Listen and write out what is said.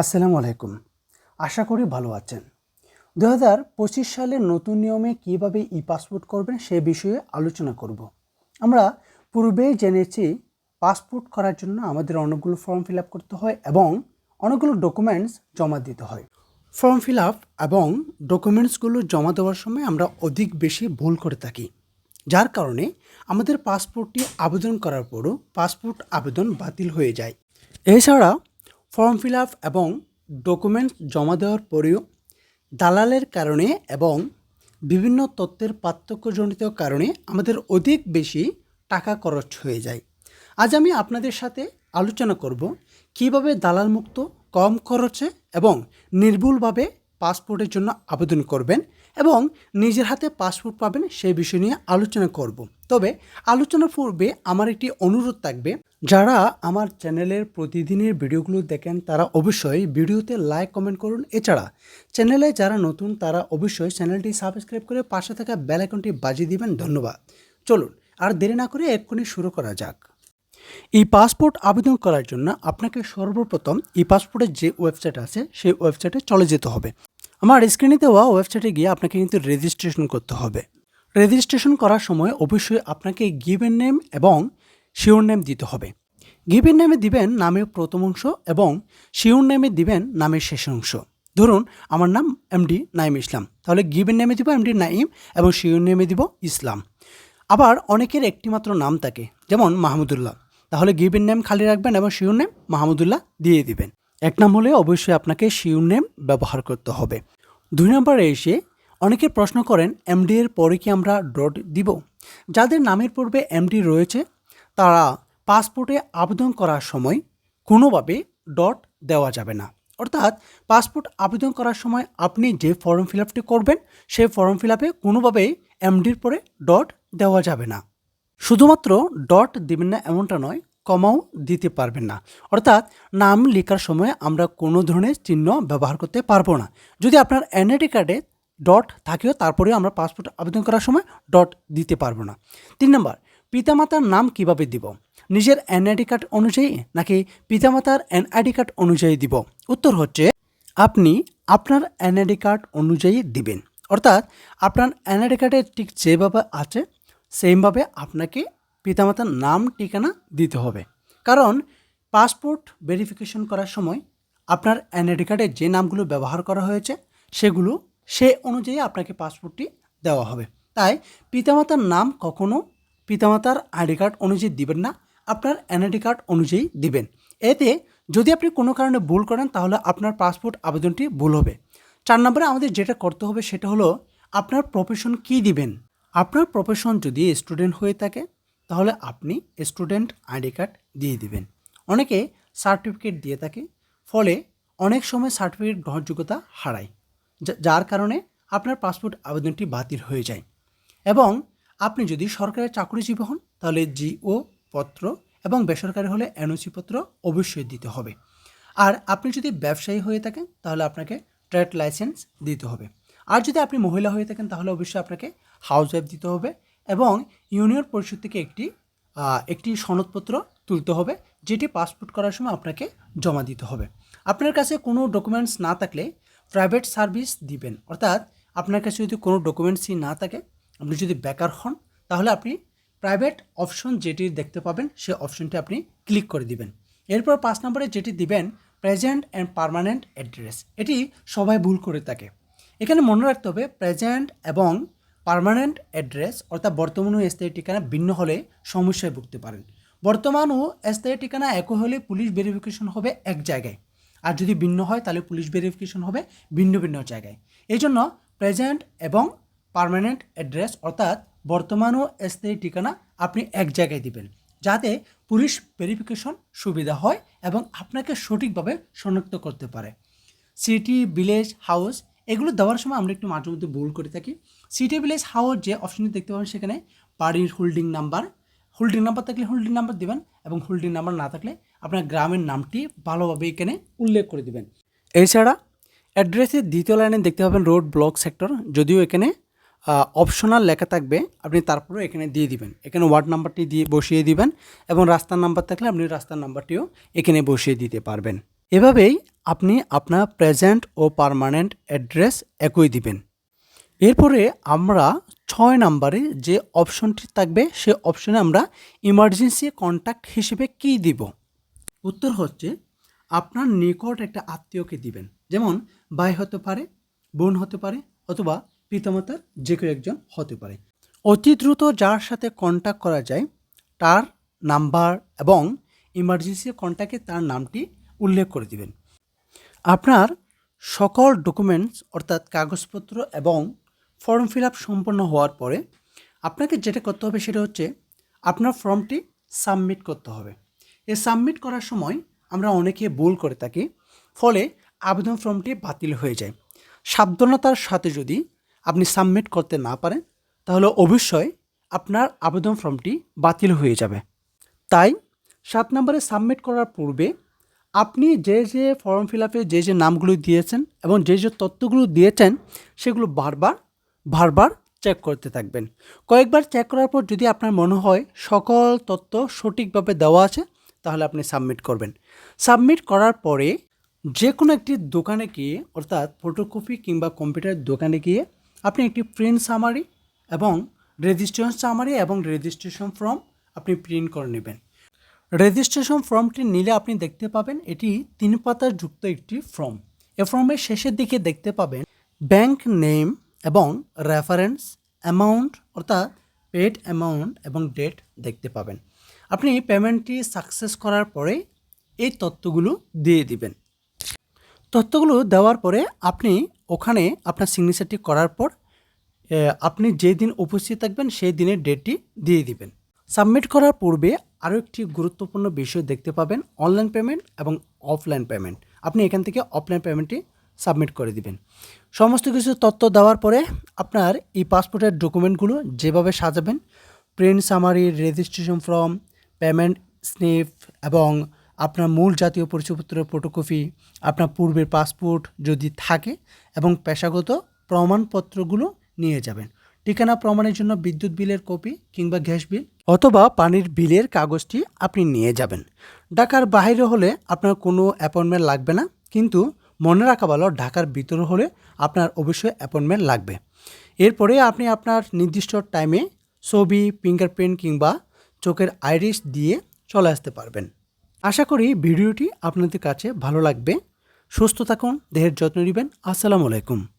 আসসালামু আলাইকুম। আশা করি ভালো আছেন। দু হাজার পঁচিশ সালের নতুন নিয়মে কীভাবে ই পাসপোর্ট করবেন সে বিষয়ে আলোচনা করব। আমরা পূর্বেই জেনেছি পাসপোর্ট করার জন্য আমাদের অনেকগুলো ফর্ম ফিল আপ করতে হয় এবং অনেকগুলো ডকুমেন্টস জমা দিতে হয়। ফর্ম ফিল আপ এবং ডকুমেন্টসগুলো জমা দেওয়ার সময় আমরা অধিক বেশি ভুল করে থাকি। যার কারণে আমাদের পাসপোর্টটি আবেদন করার পরও পাসপোর্ট আবেদন বাতিল হয়ে যায়। এছাড়া ফর্ম ফিল আপ এবং ডকুমেন্টস জমা দেওয়ার পরেও দালালের কারণে এবং বিভিন্ন তথ্যের পার্থক্যজনিত কারণে আমাদের অধিক বেশি টাকা খরচ হয়ে যায়। আজ আমি আপনাদের সাথে আলোচনা করব কীভাবে দালাল মুক্ত কম খরচে এবং নির্ভুলভাবে পাসপোর্টের জন্য আবেদন করবেন এবং নিজের হাতে পাসপোর্ট পাবেন সেই বিষয় নিয়ে আলোচনা করব। তবে আলোচনার পূর্বে আমার একটি অনুরোধ থাকবে। যারা আমার চ্যানেলের প্রতিদিনের ভিডিওগুলো দেখেন, তারা অবশ্যই ভিডিওতে লাইক কমেন্ট করুন। এছাড়া চ্যানেলে যারা নতুন, তারা অবশ্যই চ্যানেলটি সাবস্ক্রাইব করে পাশে থাকা বেল আইকনটি বাজিয়ে দিবেন। ধন্যবাদ। চলুন, আর দেরি না করে এক্ষুনি শুরু করা যাক। এই পাসপোর্ট আবেদন করার জন্য আপনাকে সর্বপ্রথম ই পাসপোর্টের যে ওয়েবসাইট আছে, সেই ওয়েবসাইটে চলে যেতে হবে। আমার স্ক্রিনে দেওয়া ওয়েবসাইটে গিয়ে আপনাকে কিন্তু রেজিস্ট্রেশন করতে হবে। রেজিস্ট্রেশন করার সময় অবশ্যই আপনাকে গিভেন নেম এবং শিওর নেম দিতে হবে। গিভেন নেমে দিবেন নামের প্রথম অংশ এবং শিওর নেমে দিবেন নামের শেষ অংশ। ধরুন, আমার নাম এমডি নাইম ইসলাম। তাহলে গিভেন নেমে দিব এমডি নাইম এবং শিওর নেমে দিব ইসলাম। আবার অনেকের একটিমাত্র নাম থাকে, যেমন মাহমুদুল্লাহ। তাহলে গিভেন নেম খালি রাখবেন এবং শিওর নেম মাহমুদুল্লাহ দিয়ে দিবেন। এক নাম হলে অবশ্যই আপনাকে শিওর নেম ব্যবহার করতে হবে। দুই নম্বরে এসে অনেকে প্রশ্ন করেন এমডি এর পরে কি আমরা ডট দিব? যাদের নামের পূর্বে এমডি রয়েছে, তারা পাসপোর্টে আবেদন করার সময় কোনোভাবে ডট দেওয়া যাবে না। অর্থাৎ পাসপোর্ট আবেদন করার সময় আপনি যে ফর্ম ফিল আপটি করবেন, সেই ফর্ম ফিল আপে কোনোভাবেই এমডির পরে ডট দেওয়া যাবে না। শুধুমাত্র ডট দিবেন না এমনটা নয় কমাও দিতে পারবেন না। অর্থাৎ নাম লেখার সময় আমরা কোনো ধরনের চিহ্ন ব্যবহার করতে পারব না। যদি আপনার এনআইডি কার্ডে ডট থাকেও তারপরেও আমরা পাসপোর্ট আবেদন করার সময় ডট দিতে পারব না। তিন নম্বর, পিতামাতার নাম কীভাবে দিব? নিজের এনআইডি কার্ড অনুযায়ী নাকি পিতামাতার এনআইডি কার্ড অনুযায়ী দিব? উত্তর হচ্ছে, আপনি আপনার এনআইডি কার্ড অনুযায়ী দিবেন। অর্থাৎ আপনার এনআইডি কার্ডে ঠিক যেভাবে আছে সেমভাবে আপনাকে পিতামাতার নাম ঠিকানা দিতে হবে। কারণ পাসপোর্ট ভেরিফিকেশন করার সময় আপনার এনআইডি কার্ডে যে নামগুলো ব্যবহার করা হয়েছে, সেগুলো সে অনুযায়ী আপনাকে পাসপোর্টটি দেওয়া হবে। তাই পিতামাতার নাম কখনো পিতামাতার আইডি কার্ড অনুযায়ী দিবেন না, আপনার এনআইডি কার্ড অনুযায়ী দিবেন। এতে যদি আপনি কোনো কারণে ভুল করেন, তাহলে আপনার পাসপোর্ট আবেদনটি ভুল হবে। চার নম্বরে আমাদের যেটা করতে হবে, সেটা হলো আপনার প্রফেশন কী দিবেন? আপনার প্রফেশন যদি স্টুডেন্ট হয়ে থাকে তাহলে আপনি স্টুডেন্ট আইডি কার্ড দিয়ে দিবেন। অনেকে সার্টিফিকেট দিয়ে থাকে, ফলে অনেক সময় সার্টিফিকেট গ্রহণযোগ্যতা হারায় যার কারণে আপনার পাসপোর্ট আবেদনটি বাতিল হয়ে যায়। এবং আপনি যদি সরকারি চাকরিজীবী হন, তাহলে জিও পত্র এবং বেসরকারি হলে এনওসি পত্র অবশ্যই দিতে হবে। আর আপনি যদি ব্যবসায়ী হয়ে থাকেন, তাহলে আপনাকে ট্রেড লাইসেন্স দিতে হবে। আর যদি আপনি মহিলা হয়ে থাকেন, তাহলে অবশ্যই আপনাকে হাউস ওয়াইফ দিতে হবে এবং ইউনিয়ন পরিষদ থেকে একটি একটি সনদপত্র তুলতে হবে, যেটি পাসপোর্ট করার সময় আপনাকে জমা দিতে হবে। আপনার কাছে কোনো ডকুমেন্টস না থাকলে প্রাইভেট সার্ভিস দিবেন। অর্থাৎ আপনার কাছে যদি কোনো ডকুমেন্টসই না থাকে, আপনি যদি বেকার হন, তাহলে আপনি প্রাইভেট অপশন যেটি দেখতে পাবেন সেই অপশনটি আপনি ক্লিক করে দিবেন। এরপর পাঁচ নম্বরে যেটি দিবেন প্রেজেন্ট অ্যান্ড পার্মানেন্ট অ্যাড্রেস এটি সবাই ভুল করে থাকে। এখানে মনে রাখতে হবে প্রেজেন্ট এবং পার্মানেন্ট অ্যাড্রেস অর্থাৎ বর্তমান ও স্থায়ী ঠিকানা ভিন্ন হলে সমস্যায় ভুগতে পারেন। বর্তমান ও স্থায়ী ঠিকানা একই হলে পুলিশ ভেরিফিকেশন হবে এক জায়গায়। আর যদি ভিন্ন হয়, তাহলে পুলিশ ভেরিফিকেশন হবে ভিন্ন ভিন্ন জায়গায়। এই জন্য প্রেজেন্ট এবং পার্মানেন্ট অ্যাড্রেস অর্থাৎ বর্তমান ও স্থায়ী ঠিকানা আপনি এক জায়গায় দিবেন, যাতে পুলিশ ভেরিফিকেশন সুবিধা হয় এবং আপনাকে সঠিকভাবে শনাক্ত করতে পারে। সিটি ভিলেজ হাউস এগুলো দেওয়ার সময় আমরা একটু মাঝে মধ্যে ভুল করে থাকি। সিটি ভিলেজ হাউস যে অপশনটি দেখতে পাবেন সেখানে বাড়ির হোল্ডিং নাম্বার হোল্ডিং নাম্বার থাকলে হোল্ডিং নাম্বার দিবেন এবং হোল্ডিং নাম্বার না থাকলে আপনার গ্রামের নামটি ভালোভাবে এখানে উল্লেখ করে দিবেন। এছাড়া অ্যাড্রেসের দ্বিতীয় লাইনে দেখতে পাবেন রোড ব্লক সেক্টর যদিও এখানে অপশনাল লেখা থাকবে, আপনি তারপরেও এখানে দিয়ে দিবেন। এখানে ওয়ার্ড নাম্বারটি দিয়ে বসিয়ে দিবেন এবং রাস্তার নাম্বার থাকলে আপনি রাস্তার নাম্বারটিও এখানে বসিয়ে দিতে পারবেন। এভাবেই আপনি আপনার প্রেজেন্ট ও পার্মানেন্ট অ্যাড্রেস একই দিবেন। এরপরে আমরা ছয় নাম্বারে যে অপশনটি থাকবে, সে অপশনে আমরা ইমার্জেন্সি কন্ট্যাক্ট হিসেবে কী দিব? উত্তর হচ্ছে, আপনার নিকট একটা আত্মীয়কে দিবেন। যেমন, ভাই হতে পারে, বোন হতে পারে, অথবা পিতামাতার যে কেউ একজন হতে পারে। অতি দ্রুত যার সাথে কন্ট্যাক্ট করা যায়, তার নাম্বার এবং ইমার্জেন্সি কন্ট্যাক্টে তার নামটি উল্লেখ করে দিবেন। আপনার সকল ডকুমেন্টস অর্থাৎ কাগজপত্র এবং ফর্ম ফিল আপ সম্পন্ন হওয়ার পরে আপনাকে যেটা করতে হবে সেটা হচ্ছে আপনার ফর্মটি সাবমিট করতে হবে। এ সাবমিট করার সময় আমরা অনেকে ভুল করে থাকি, ফলে আবেদন ফর্মটি বাতিল হয়ে যায়। সাবধানতার সাথে যদি আপনি সাবমিট করতে না পারেন, তাহলে অবশ্যই আপনার আবেদন ফর্মটি বাতিল হয়ে যাবে। তাই সাত নম্বরে সাবমিট করার পূর্বে আপনি যে যে ফর্ম ফিল আপে যে যে নামগুলো দিয়েছেন এবং যে যে তথ্যগুলো দিয়েছেন, সেগুলো বারবার বারবার চেক করতে থাকবেন। কয়েকবার চেক করার পর যদি আপনার মনে হয় সকল তথ্য সঠিকভাবে দেওয়া আছে, তাহলে আপনি সাবমিট করবেন। সাবমিট করার পরে যে কোনো একটি দোকানে গিয়ে, অর্থাৎ ফটোকপি কিংবা কম্পিউটার দোকানে গিয়ে আপনি একটি প্রিন্ট সামারি এবং রেজিস্ট্রেশন সামারি এবং রেজিস্ট্রেশন ফর্ম আপনি প্রিন্ট করে নেবেন। রেজিস্ট্রেশন ফর্মটি নিলে আপনি দেখতে পাবেন এটি তিন পাতার যুক্ত একটি ফর্ম এ ফর্মের শেষের দিকে দেখতে পাবেন ব্যাংক নেম এবং রেফারেন্স অ্যামাউন্ট অর্থাৎ পেড অ্যামাউন্ট এবং ডেট দেখতে পাবেন। আপনি পেমেন্টটি সাকসেস করার পরে এই তথ্যগুলো দিয়ে দিবেন। তথ্যগুলো দেওয়ার পরে আপনি ওখানে আপনার সিগনেচারটি করার পর আপনি যেই দিন উপস্থিত থাকবেন সেই দিনের ডেটটি দিয়ে দিবেন। সাবমিট করার পূর্বে আরও একটি গুরুত্বপূর্ণ বিষয় দেখতে পাবেন অনলাইন পেমেন্ট এবং অফলাইন পেমেন্ট আপনি এখান থেকে অফলাইন পেমেন্টটি সাবমিট করে দিবেন। সমস্ত কিছু তথ্য দেওয়ার পরে আপনার এই পাসপোর্টের ডকুমেন্টগুলো যেভাবে সাজাবেন, print summary registration form payment slip এবং আপনার মূল জাতীয় পরিচয়পত্রের ফটোকপি আপনার পূর্বের পাসপোর্ট যদি থাকে এবং পেশাগত প্রমাণপত্রগুলো নিয়ে যাবেন। ঠিকানা প্রমাণের জন্য বিদ্যুৎ বিলের কপি কিংবা গ্যাস বিল অথবা পানির বিলের কাগজটি আপনি নিয়ে যাবেন। ঢাকার বাইরে হলে আপনার কোনো অ্যাপয়েন্টমেন্ট লাগবে না, কিন্তু মনে রাখা ভালো, ঢাকার ভিতরে হলে আপনার অবশ্যই অ্যাপয়েন্টমেন্ট লাগবে। এরপরে আপনি আপনার নির্দিষ্ট টাইমে ছবি ফিঙ্গারপ্রিন্ট কিংবা চোখের আইরিস দিয়ে চলে আসতে পারবেন। আশা করি ভিডিওটি আপনাদের কাছে ভালো লাগবে। সুস্থ থাকুন, দেহের যত্ন নেবেন। আসসালামু আলাইকুম।